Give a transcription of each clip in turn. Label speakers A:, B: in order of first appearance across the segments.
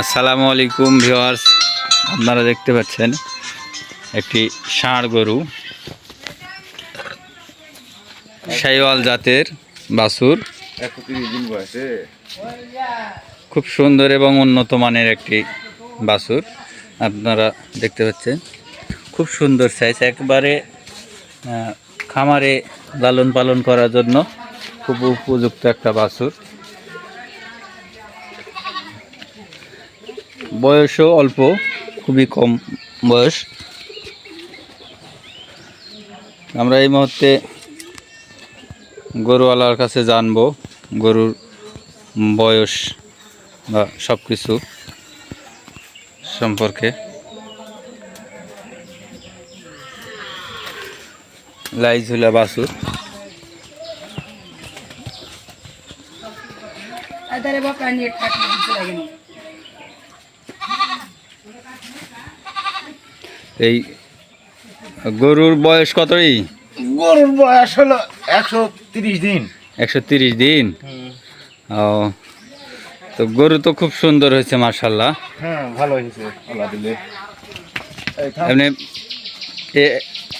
A: আসসালামু আলাইকুম ভিওয়ার্স আপনারা দেখতে পাচ্ছেন একটি ষাঁড় গরু। শাইওয়াল জাতের
B: বয়সে।
A: খুব সুন্দর এবং উন্নত মানের একটি বাছুর আপনারা দেখতে পাচ্ছেন। খুব সুন্দর সাইজ একবারে আহ, খামারে লালন পালন করার জন্য খুব উপযুক্ত একটা বাছুর। বয়সও অল্প, খুবই কম বয়স। আমরা এই মুহূর্তে গরুওয়ালার কাছে জানব গরুর বয়স বা সব কিছু সম্পর্কে। লাইজুলা বাসুর এই গরুর বয়স কতই
B: গরুর বয়স হলো একশো তিরিশ দিন।
A: একশো তিরিশ দিন? ও তো গরু তো খুব সুন্দর হয়েছে মার্শাল্লাহ
B: হ্যাঁ ভালো হয়েছে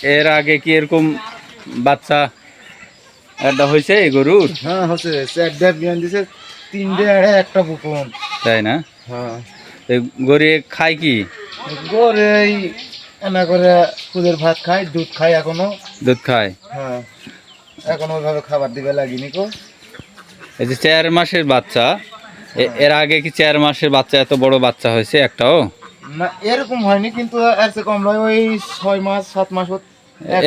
A: এর আগে কি এরকম বাচ্চা একটা হয়েছে এই গরুর?
B: হ্যাঁ হচ্ছে চারটা বিয়ান দিছে তিনটে আড়ে একটা বুকন
A: তাই না?
B: হ্যাঁ।
A: এই গরু খায় কি?
B: গরু এই এনা করে খুদের ভাত খায় দুধ খাই এখনও।
A: দুধ খায়?
B: হ্যাঁ। এখনও ওইভাবে খাবার দিবে লাগিনি কো
A: এই যে চার মাসের বাচ্চা এর আগে কি চার মাসের বাচ্চা এত বড় বাচ্চা হয়েছে একটাও?
B: না এরকম হয়নি কিন্তু এর চেয়ে কম নয় ওই ছয় মাস সাত মাস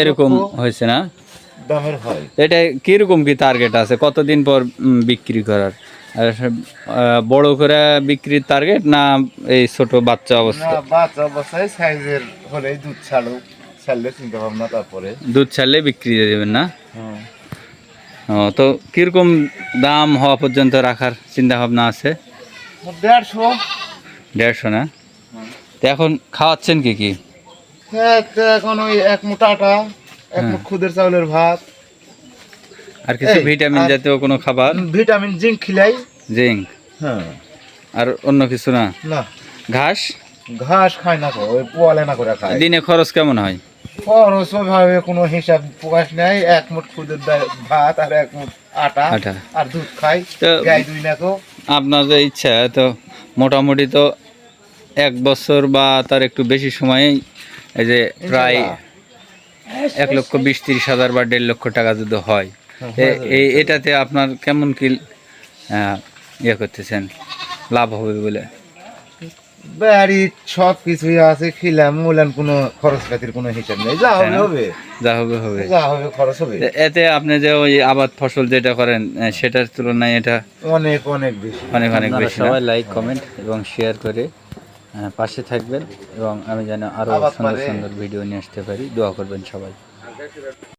A: এরকম হয়েছে না?
B: দামের হয়।
A: এটা কীরকম কি টার্গেট আছে? কতদিন পর বিক্রি করার? বড় করে বিক্রির টার্গেট না এই ছোট বাচ্চা অবস্থা?
B: বাচ্চা অবস্থায় সাইজের হলেই দুধ ছাড়ো ছাড়লে চিন্তা ভাবনা তারপরে।
A: দুধ ছাড়লে বিক্রি দিয়ে দেবেন না?
B: হ্যাঁ।
A: তো কীরকম দাম হওয়া পর্যন্ত রাখার চিন্তা ভাবনা আছে?
B: দেড়শো।
A: দেড়শো না? তো এখন খাওয়াচ্ছেন কি কি?
B: হ্যাঁ এখন ওই এক মুঠ আটা এক মুঠ খুদের চাউলের ভাত।
A: আর কিছু ভিটামিন জাতীয় কোনো খাবার?
B: ভিটামিন জিঙ্ক খিলাই।
A: জিঙ্ক।
B: হ্যাঁ।
A: আর অন্য কিছু না?
B: না।
A: ঘাস?
B: ঘাস খায় না ওই পোয়ালে না করে খায়
A: দিনে খরচ কেমন হয়?
B: খরচ ভাবে কোনো হিসাব প্রকাশ নেই। এক মুঠ খুদের ভাত আর এক মুঠ আটা
A: আটা।
B: আর দুধ খাই। গাই দুই না
A: আপনার যে ইচ্ছা তো মোটামুটি তো এক বছর বা তার একটু বেশি সময়ে এই যে প্রায় এক লক্ষ বিশ তিরিশ হাজার বা দেড় লক্ষ টাকা যদি হয় এই এটাতে আপনার কেমন কি ইয়ে করতেছেন? লাভ হবে বলে?
B: বাড়ি সব কিছুই আছে খিলাম মূলান কোনো খরচ পাতির কোনো হিসাব নেই। যা হবে হবে।
A: যা হবে হবে।
B: যা হবে খরচ হবে।
A: এতে আপনি যে ওই আবাদ ফসল যেটা করেন সেটার তুলনায় এটা
B: অনেক অনেক বেশি।
A: অনেক অনেক বেশি সবাই লাইক কমেন্ট এবং শেয়ার করে। পাশে থাকবেন এবং আমি যেন আরও সুন্দর সুন্দর ভিডিও নিয়ে আসতে পারি। দোয়া করবেন সবাই।